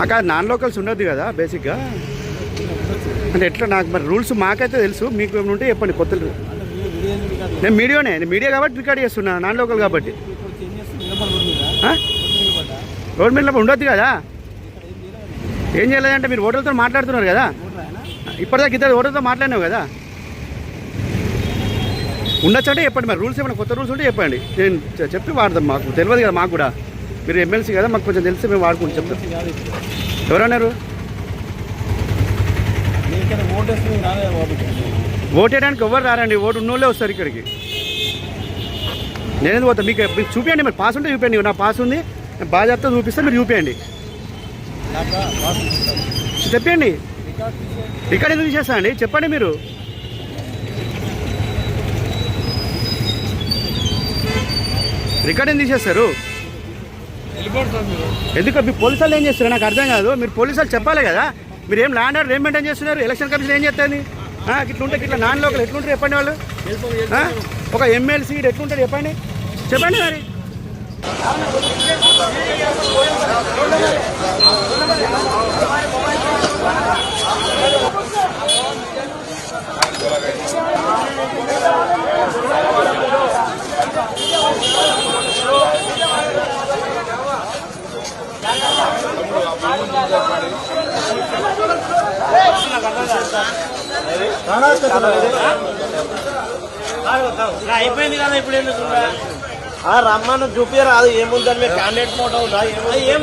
అక్కడ non locals ఉండదు కదా బేసిక్గా అంటే ఎట్లా నాకు మరి రూల్స్ మాకైతే తెలుసు మీకు ఉంటే చెప్పండి కొత్త నేను మీడియానే నేను మీడియా కాబట్టి రికార్డ్ చేస్తున్నా నాన్ లోకల్ కాబట్టి. రోడ్ మీద ఉండొద్దు కదా? ఏం చేయలేదంటే మీరు హోటల్తో మాట్లాడుతున్నారు కదా? ఇప్పటిదాకా ఇద్దరు హోటల్తో మాట్లాడినావు కదా? ఉండొచ్చు అంటే చెప్పండి మరి. రూల్స్ ఏమైనా కొత్త రూల్స్ ఉంటే చెప్పండి. నేను చెప్పి వాడదాం మాకు. తెలియదు కదా మాకు కూడా. మీరు ఎమ్మెల్సీ కదా మాకు కొంచెం తెలిసి మేము వాడుకుంటాం. చెప్తాం. ఎవరన్నారు? నీకైనా ఓటేస్తే రాలే బాబు? ఓటు వేయడానికి ఎవరు రారండి? ఓటు ఉన్నోళ్ళే వస్తారు ఇక్కడికి. నేనేది పోతా? మీకు మీకు చూపించండి మరి. పాస్ ఉంటే చూపించండి నా పాస్ ఉంది. నేను బాగా చెప్తా చూపిస్తే మీరు చూపించండి చెప్పండి. రికార్డ్ ఎందుకు చేస్తా అండి? చెప్పండి మీరు. రికార్డింగ్ తీసేస్తారు? ఎందుకు మీ పోలీసు వాళ్ళు ఏం చేస్తారు నాకు అర్థం కాదు. మీరు పోలీసు వాళ్ళు చెప్పాలి కదా. మీరు ఏం ల్యాండ్ ఆర్డర్ ఏం మెయింటైన్ చేస్తున్నారు? ఎలక్షన్ కమిషన్ ఏం చేస్తుంది? ఇట్లా ఉంటే ఇట్లా నాన్ లోకల్ ఎట్లుంటారు చెప్పండి వాళ్ళు? ఒక ఎమ్మెల్సీ ఎట్లుంటారు చెప్పండి? చెప్పండి మరి. అయిపోయింది కదా ఇప్పుడు ఎందుకు రమ్మను చూపిరాదు ఏముందని మీ క్యాండిడేట్ ఫోటో ఉందా ఏం